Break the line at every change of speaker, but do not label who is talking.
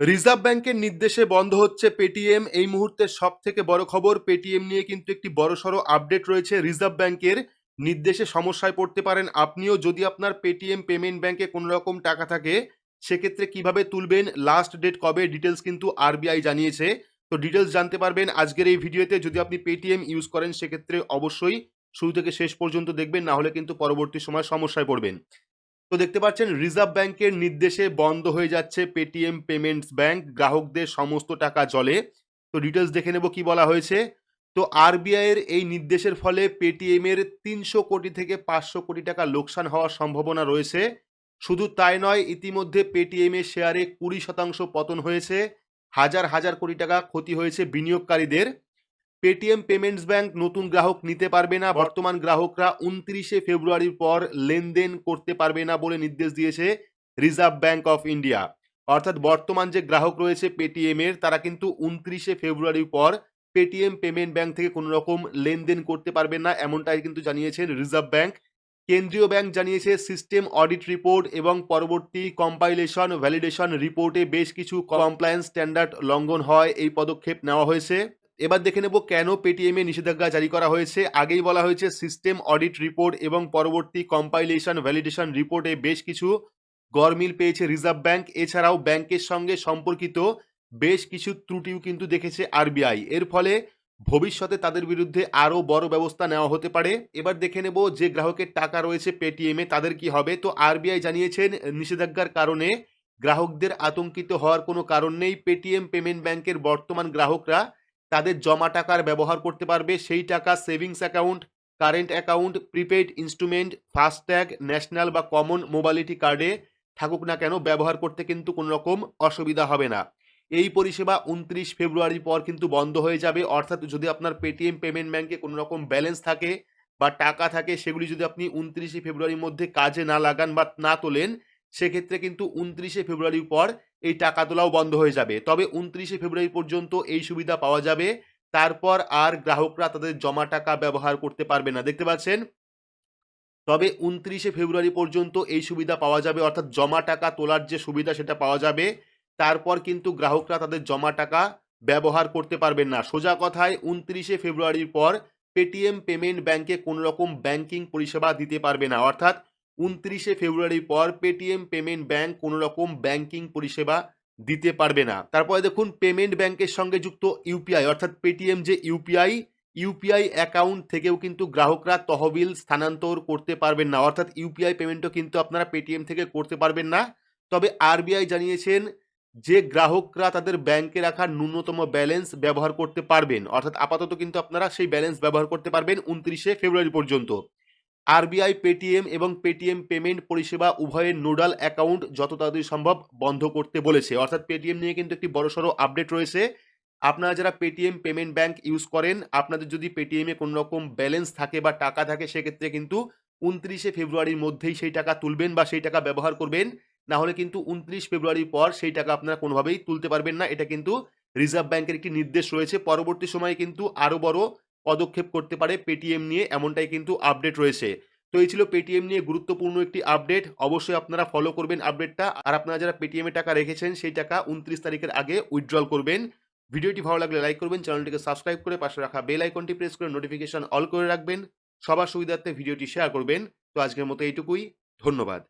Reserve ব্যাংকের নির্দেশে বন্ধ হচ্ছে পেটিএম এই মুহূর্তে সব থেকে বড় খবর পেটিএম নিয়ে কিন্তু একটি বড়সড় আপডেট রয়েছে। রিজার্ভ ব্যাংকের নির্দেশে সমস্যায় পড়তে পারেন। আপনিও যদি আপনার পেটিএম পেমেন্ট ব্যাংকে কোনো রকম টাকা থাকে, সেক্ষেত্রে কীভাবে তুলবেন? লাস্ট ডেট কবে? ডিটেলস কিন্তু আরবিআই জানিয়েছে। তো ডিটেলস জানতে পারবেন আজকের এই ভিডিওতে। যদি আপনি পেটিএম ইউজ করেন, সেক্ষেত্রে অবশ্যই শুরু থেকে শেষ পর্যন্ত দেখবেন না হলে কিন্তু পরবর্তী সময় সমস্যায় পড়বেন। তো দেখতে পাচ্ছেন, রিজার্ভ ব্যাংকের নির্দেশে বন্ধ হয়ে যাচ্ছে পেটিএম পেমেন্টস ব্যাংক গ্রাহকদের সমস্ত টাকা জলে। তো ডিটেলস দেখে নেব কি বলা হয়েছে। তো আরবিআই এর এই নির্দেশের ফলে পেটিএম এর তিনশো কোটি থেকে পাঁচশো কোটি টাকা লোকসান হওয়ার সম্ভাবনা রয়েছে। শুধু তাই নয়, ইতিমধ্যে পেটিএম এর শেয়ারে কুড়ি শতাংশ পতন হয়েছে। হাজার হাজার কোটি টাকা ক্ষতি হয়েছে বিনিয়োগকারীদের। পেটিএম পেমেন্টস ব্যাংক নতুন গ্রাহক নিতে পারবে না। বর্তমান গ্রাহকরা উনত্রিশে ফেব্রুয়ারির পর লেনদেন করতে পারবে না বলে নির্দেশ দিয়েছে রিজার্ভ ব্যাংক অফ ইন্ডিয়া অর্থাৎ বর্তমান যে গ্রাহক রয়েছে পেটিএম এর, তারা কিন্তু উনত্রিশে ফেব্রুয়ারির পর পেটিএম পেমেন্ট ব্যাংক থেকে কোনো রকম লেনদেন করতে পারবেন না, এমনটাই কিন্তু জানিয়েছেন রিজার্ভ ব্যাংক কেন্দ্রীয় ব্যাংক জানিয়েছে সিস্টেম অডিট রিপোর্ট এবং পরবর্তী কম্পাইলেশন ভ্যালিডেশন রিপোর্টে বেশ কিছু কমপ্লায়েন্স স্ট্যান্ডার্ড লঙ্ঘন হয়, এই পদক্ষেপ নেওয়া হয়েছে। এবার দেখে নেব কেন পেটিএম নিষেধাজ্ঞা জারি করা হয়েছে। আগেই বলা হয়েছে সিস্টেম অডিট রিপোর্ট এবং পরবর্তী কম্পাইলেশন ভ্যালিডেশন রিপোর্টে বেশ কিছু গরমিল পেয়েছে রিজার্ভ ব্যাংক এছাড়াও ব্যাংকের সঙ্গে সম্পর্কিত বেশ কিছু ত্রুটিও কিন্তু দেখেছে আরবিআই এর ফলে ভবিষ্যতে তাদের বিরুদ্ধে আরও বড় ব্যবস্থা নেওয়া হতে পারে। এবার দেখে নেব যে গ্রাহকের টাকা রয়েছে পেটিএমে তাদের কি হবে? তো আরবিআই জানিয়েছেন, নিষেধাজ্ঞার কারণে গ্রাহকদের আতঙ্কিত হওয়ার কোনো কারণ নেই। পেটিএম পেমেন্ট ব্যাংকের বর্তমান গ্রাহকরা তাদের জমা টাকার ব্যবহার করতে পারবে। সেই টাকা savings account, current account prepaid instrument, FASTag, national বা কমন মোবালিটি কার্ডে থাকুক না কেন ব্যবহার করতে কিন্তু কোনো রকম অসুবিধা হবে না। এই পরিষেবা উনত্রিশ ফেব্রুয়ারির পর কিন্তু বন্ধ হয়ে যাবে। অর্থাৎ যদি আপনার পেটিএম পেমেন্ট ব্যাঙ্কে কোনো রকম ব্যালেন্স থাকে বা টাকা থাকে, সেগুলি যদি আপনি উনত্রিশে ফেব্রুয়ারির মধ্যে কাজে না লাগান বা না তোলেন, সেক্ষেত্রে কিন্তু উনত্রিশে ফেব্রুয়ারির পর এই টাকা তোলাও বন্ধ হয়ে যাবে। তবে উনত্রিশে ফেব্রুয়ারি পর্যন্ত এই সুবিধা পাওয়া যাবে। তারপর আর গ্রাহকরা তাদের জমা টাকা ব্যবহার করতে পারবে না। দেখতে পাচ্ছেন? তবে উনত্রিশে ফেব্রুয়ারি পর্যন্ত এই সুবিধা পাওয়া যাবে। অর্থাৎ জমা টাকা তোলার যে সুবিধা সেটা পাওয়া যাবে। তারপর কিন্তু গ্রাহকরা তাদের জমা টাকা ব্যবহার করতে পারবেন না। সোজা কথায় উনত্রিশে ফেব্রুয়ারির পর পেটিএম পেমেন্ট ব্যাংকে কোনো রকম ব্যাংকিং পরিষেবা দিতে পারবে না। অর্থাৎ উনত্রিশে ফেব্রুয়ারির পর পেটিএম পেমেন্ট ব্যাংক কোনো রকম ব্যাংকিং পরিষেবা দিতে পারবে না। তারপরে দেখুন, পেমেন্ট ব্যাংকের সঙ্গে যুক্ত ইউপিআই, অর্থাৎ পেটিএম যে ইউপিআই ইউপিআই অ্যাকাউন্ট থেকেও কিন্তু গ্রাহকরা তহবিল স্থানান্তর করতে পারবেন না। অর্থাৎ ইউপিআই পেমেন্টও কিন্তু আপনারা পেটিএম থেকে করতে পারবেন না। তবে আরবিআই জানিয়েছেন যে গ্রাহকরা তাদের ব্যাংকে রাখা ন্যূনতম ব্যালেন্স ব্যবহার করতে পারবেন। অর্থাৎ আপাতত কিন্তু আপনারা সেই ব্যালেন্স ব্যবহার করতে পারবেন উনত্রিশে ফেব্রুয়ারি পর্যন্ত। আরবিআই, পেটিএম এবং পেটিএম পেমেন্ট পরিষেবা উভয়ের নোডাল অ্যাকাউন্ট যত তাড়াতাড়ি সম্ভব বন্ধ করতে বলেছে। অর্থাৎ পেটিএম নিয়ে কিন্তু একটি বড়সড় আপডেট রয়েছে। আপনারা যারা পেটিএম পেমেন্ট ব্যাংক ইউজ করেন, আপনাদের যদি পেটিএমে কোনো রকম ব্যালেন্স থাকে বা টাকা থাকে, সেক্ষেত্রে কিন্তু উনত্রিশে ফেব্রুয়ারির মধ্যেই সেই টাকা তুলবেন বা সেই টাকা ব্যবহার করবেন। না হলে কিন্তু উনত্রিশ ফেব্রুয়ারির পর সেই টাকা আপনারা কোনোভাবেই তুলতে পারবেন না। এটা কিন্তু রিজার্ভ ব্যাংকের একটি নির্দেশ রয়েছে। পরবর্তী সময়ে কিন্তু আরও বড় পদক্ষেপ করতে পারে পেটিএম নিয়ে, এমনটাই কিন্তু আপডেট রয়েছে। তো এই ছিল পেটিএম নিয়ে গুরুত্বপূর্ণ একটি আপডেট অবশ্যই আপনারা ফলো করবেন আপডেটটা আর আপনারা যারা পেটিএমে টাকা রেখেছেন, সেই টাকা উনত্রিশ তারিখের আগে উইথড্রল করবেন। ভিডিওটি ভালো লাগলে লাইক করবেন, চ্যানেলটিকে সাবস্ক্রাইব করে পাশে রাখা বেল আইকনটি প্রেস করে নোটিফিকেশন অল করে রাখবেন। সবার সুবিধার্থে ভিডিওটি শেয়ার করবেন। তো আজকের মতো এইটুকুই। ধন্যবাদ।